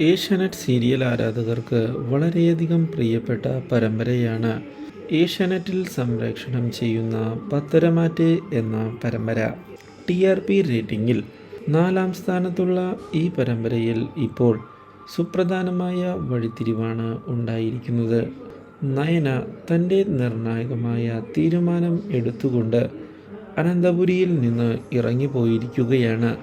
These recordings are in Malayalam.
ഏഷ്യാനെറ്റ് സീരിയൽ ആരാധകർക്ക് വളരെയധികം പ്രിയപ്പെട്ട പരമ്പരയാണ് ഏഷ്യാനെറ്റിൽ സംപ്രേഷണം ചെയ്യുന്ന പത്തരമാറ്റ് എന്ന പരമ്പര. ടി ആർ പി റേറ്റിംഗിൽ നാലാം സ്ഥാനത്തുള്ള ഈ പരമ്പരയിൽ ഇപ്പോൾ സുപ്രധാനമായ വഴിത്തിരിവാണ് ഉണ്ടായിരിക്കുന്നത്. നയന തന്റെ നിർണായകമായ തീരുമാനം എടുത്തുകൊണ്ട് അനന്തപുരിയിൽ നിന്ന് ഇറങ്ങിപ്പോയിരിക്കുകയാണ്.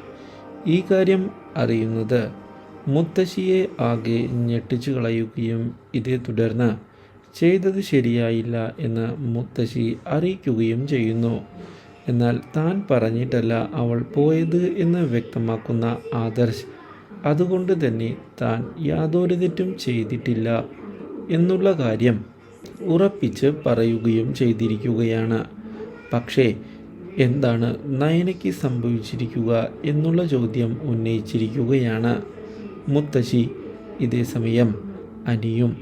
ഈ കാര്യം അറിയുന്നത് മുത്തശ്ശിയെ ആകെ ഞെട്ടിച്ചു കളയുകയും ഇതേ തുടർന്ന് ചെയ്തത് ശരിയായില്ല എന്ന് മുത്തശ്ശി അറിയിക്കുകയും ചെയ്യുന്നു. എന്നാൽ താൻ പറഞ്ഞിട്ടല്ല അവൾ പോയത് എന്ന് വ്യക്തമാക്കുന്ന ആദർശ് അതുകൊണ്ട് തന്നെ താൻ യാതൊരു തെറ്റും ചെയ്തിട്ടില്ല എന്നുള്ള കാര്യം ഉറപ്പിച്ച് പറയുകയും ചെയ്തിരിക്കുകയാണ്. പക്ഷേ എന്താണ് നയനയ്ക്ക് സംഭവിച്ചിരിക്കുക എന്നുള്ള ചോദ്യം ഉന്നയിച്ചിരിക്കുകയാണ്. മുത്തശ്ശി ഇതേ സമയം അനിയും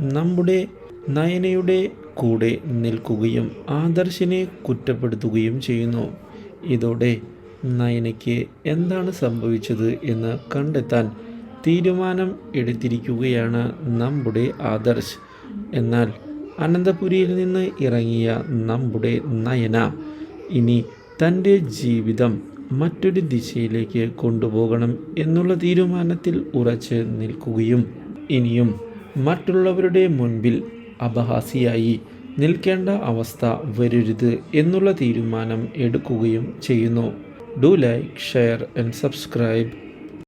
നമ്മുടെ നയനയുടെ കൂടെ നിൽക്കുകയും ആദർശിനെ കുറ്റപ്പെടുത്തുകയും ചെയ്യുന്നു. ഇതോടെ നയനയ്ക്ക് എന്താണ് സംഭവിച്ചത് എന്ന് കണ്ടെത്താൻ തീരുമാനം എടുത്തിരിക്കുകയാണ് നമ്മുടെ ആദർശ്. എന്നാൽ അനന്തപുരിയിൽ നിന്ന് ഇറങ്ങിയ നമ്മുടെ നയന ഇനി തന്റെ ജീവിതം മറ്റൊരു ദിശയിലേക്ക് കൊണ്ടുപോകണം എന്നുള്ള തീരുമാനത്തിൽ ഉറച്ച് നിൽക്കുകയും ഇനിയും മറ്റുള്ളവരുടെ മുൻപിൽ അപഹാസിയായി നിൽക്കേണ്ട അവസ്ഥ വരരുത് എന്നുള്ള തീരുമാനം എടുക്കുകയും ചെയ്യുന്നു. Do like share and subscribe.